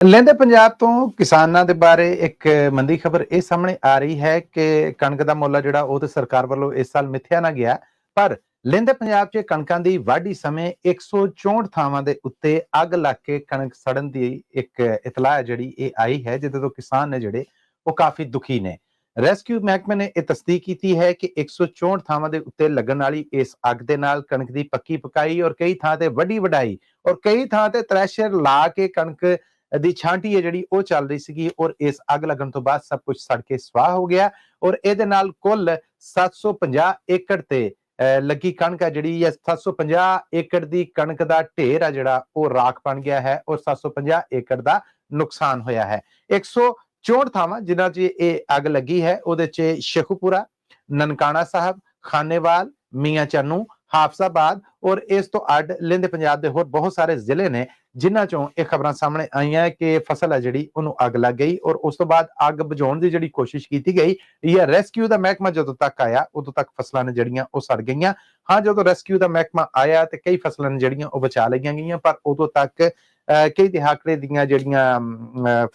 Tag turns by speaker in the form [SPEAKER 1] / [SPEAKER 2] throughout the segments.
[SPEAKER 1] ਲਹਿੰਦੇ ਪੰਜਾਬ ਤੋਂ ਕਿਸਾਨਾਂ ਦੇ ਬਾਰੇ ਇੱਕ ਮੰਦੀ ਖਬਰ ਇਹ ਸਾਹਮਣੇ ਆ ਰਹੀ ਹੈ ਕਿ ਕਣਕ ਦਾ ਮੁੱਲ ਜਿਹੜਾ ਉਹ ਤੇ ਸਰਕਾਰ ਵੱਲੋਂ ਇਸ ਸਾਲ ਮਿੱਥਿਆ ਨਾ ਗਿਆ, ਪਰ ਲਹਿੰਦੇ ਪੰਜਾਬ 'ਚ ਕਣਕਾਂ ਦੀ ਵਾਢੀ ਸਮੇਂ 164 ਥਾਵਾਂ ਦੇ ਉੱਤੇ ਅੱਗ ਲੱਗ ਕੇ ਕਣਕ ਸੜਨ ਦੀ ਇੱਕ ਇਤਲਾਹ ਜਿਹੜੀ ਇਹ ਆਈ ਹੈ, ਜਿਹਦੇ ਤੋਂ ਕਿਸਾਨ ਨੇ ਜਿਹੜੇ ਉਹ ਕਾਫੀ ਦੁਖੀ ਨੇ। ਰੈਸਕਿਊ ਮਹਿਕਮੇ ਨੇ ਇਹ ਤਸਦੀਕ ਕੀਤੀ ਹੈ ਕਿ 164 ਥਾਵਾਂ ਦੇ ਉੱਤੇ ਲੱਗਣ ਵਾਲੀ ਇਸ ਅੱਗ ਦੇ ਨਾਲ ਕਣਕ ਦੀ ਪੱਕੀ ਪਕਾਈ ਔਰ ਕਈ ਥਾਂ ਤੇ ਵੱਡੀ ਵਡਾਈ ਔਰ ਕਈ ਥਾਂ ਤੇ ਥ੍ਰੈਸ਼ਰ ਲਾ ਕੇ ਕਣਕ ਦੀ ਛਾਂਟੀ ਹੈ ਜਿਹੜੀ ਉਹ ਚੱਲ ਰਹੀ ਸੀਗੀ ਔਰ ਇਸ ਅੱਗ ਲੱਗਣ ਤੋਂ ਬਾਅਦ ਸਭ ਕੁਝ ਸੜ ਕੇ ਸਵਾਹ ਹੋ ਗਿਆ ਔਰ ਇਹਦੇ ਨਾਲ ਕੁੱਲ 750 ਏਕੜ ਤੇ ਅਹ, ਲੱਗੀ ਕਣਕ ਹੈ ਜਿਹੜੀ ਇਹ 750 ਏਕੜ ਦੀ ਕਣਕ ਦਾ ਢੇਰ ਆ ਜਿਹੜਾ ਉਹ ਰਾਖ ਬਣ ਗਿਆ ਹੈ ਔਰ 750 ਏਕੜ ਦਾ ਨੁਕਸਾਨ ਹੋਇਆ ਹੈ। 164 ਥਾਵਾਂ ਜਿਨ੍ਹਾਂ 'ਚ ਇਹ ਅੱਗ ਲੱਗੀ ਹੈ ਉਹਦੇ 'ਚ ਸ਼ੇਖੂਪੁਰਾ ਨਨਕਾਣਾ ਸਾਹਿਬ ਖਾਨੇਵਾਲ ਮੀਆਂ ਚੰਨੂ ਹਾਫਸਾਬਾਦ ਔਰ ਇਸ ਤੋਂ ਅੱਡ ਲਹਿੰਦੇ ਪੰਜਾਬ ਦੇ ਹੋਰ ਬਹੁਤ ਸਾਰੇ ਜ਼ਿਲ੍ਹੇ ਨੇ ਜਿਨ੍ਹਾਂ ਚੋਂ ਇਹ ਖਬਰਾਂ ਸਾਹਮਣੇ ਆਈਆਂ ਕਿ ਫਸਲ ਹੈ ਜਿਹੜੀ ਉਹਨੂੰ ਅੱਗ ਲੱਗ ਗਈ ਔਰ ਉਸ ਤੋਂ ਬਾਅਦ ਅੱਗ ਬੁਝਾਉਣ ਦੀ ਜਿਹੜੀ ਕੋਸ਼ਿਸ਼ ਕੀਤੀ ਗਈ ਜਾਂ ਰੈਸਕਿਊ ਦਾ ਮਹਿਕਮਾ ਜਦੋਂ ਤੱਕ ਆਇਆ ਉਦੋਂ ਤੱਕ ਫਸਲਾਂ ਨੇ ਜਿਹੜੀਆਂ ਉਹ ਸੜ ਗਈਆਂ। ਹਾਂ ਜਦੋਂ ਰੈਸਕਿਊ ਦਾ ਮਹਿਕਮਾ ਆਇਆ ਤੇ ਕਈ ਫਸਲਾਂ ਨੇ ਜਿਹੜੀਆਂ ਉਹ ਬਚਾ ਲਈਆਂ ਗਈਆਂ ਪਰ ਉਦੋਂ ਤੱਕ ਅਹ, ਕਈ ਦਿਹਾਕੜੇ ਦੀਆਂ ਜਿਹੜੀਆਂ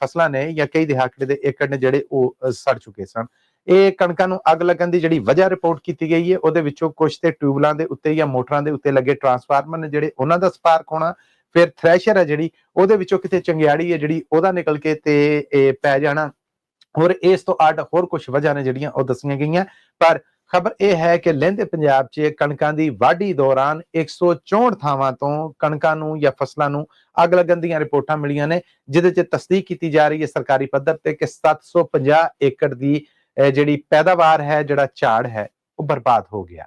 [SPEAKER 1] ਫਸਲਾਂ ਨੇ ਜਾਂ ਕਈ ਦਿਹਾਕੜੇ ਦੇ ਏਕੜ ਨੇ ਜਿਹੜੇ ਉਹ ਸੜ ਚੁੱਕੇ ਸਨ। ਇਹ ਕਣਕਾਂ ਨੂੰ ਅੱਗ ਲੱਗਣ ਦੀ ਜਿਹੜੀ ਵਜ੍ਹਾ ਰਿਪੋਰਟ ਕੀਤੀ ਗਈ ਹੈ, ਉਹਦੇ ਵਿੱਚੋਂ ਕੁਝ ਤੇ ਟਿਊਬਲਾਂ ਦੇ ਉੱਤੇ ਜਾਂ ਮੋਟਰਾਂ ਦੇ ਉੱਤੇ ਲੱਗੇ ਟਰਾਂਸਫਾਰਮਰ ਨੇ ਜਿਹੜੇ ਉਹਨਾਂ ਦਾ ਸਪਾਰਕ ਹੋਣਾ, ਫਿਰ ਥ੍ਰੈਸ਼ਰ ਹੈ ਜਿਹੜੀ, ਉਹਦੇ ਵਿੱਚੋਂ ਕਿਤੇ ਚੰਗਿਆੜੀ ਹੈ ਜਿਹੜੀ, ਉਹਦਾ ਨਿਕਲ ਕੇ ਤੇ ਇਹ ਪੈ ਜਾਣਾ। ਹੋਰ ਇਸ ਤੋਂ ਅੱਡ ਹੋਰ ਕੁਝ ਵਜ੍ਹਾ ਨੇ ਜਿਹੜੀਆਂ ਉਹ ਦੱਸੀਆਂ ਗਈਆਂ, ਪਰ ਖਬਰ ਇਹ ਹੈ ਕਿ ਲਹਿੰਦੇ ਪੰਜਾਬ 'ਚ ਕਣਕਾਂ ਦੀ ਵਾਢੀ ਦੌਰਾਨ 164 ਥਾਵਾਂ ਤੋਂ ਕਣਕਾਂ ਨੂੰ ਜਾਂ ਫਸਲਾਂ ਨੂੰ ਅੱਗ ਲੱਗਣ ਦੀਆਂ ਰਿਪੋਰਟਾਂ ਮਿਲੀਆਂ ਨੇ, ਜਿਹਦੇ 'ਚ ਤਸਦੀਕ ਕੀਤੀ ਜਾ ਰਹੀ ਹੈ ਸਰਕਾਰੀ ਪੱਧਰ ਤੇ ਕਿ 750 ਏਕੜ ਦੀ ਜਿਹੜੀ ਪੈਦਾਵਾਰ ਹੈ ਜਿਹੜਾ ਝਾੜ ਹੈ ਉਹ ਬਰਬਾਦ ਹੋ ਗਿਆ।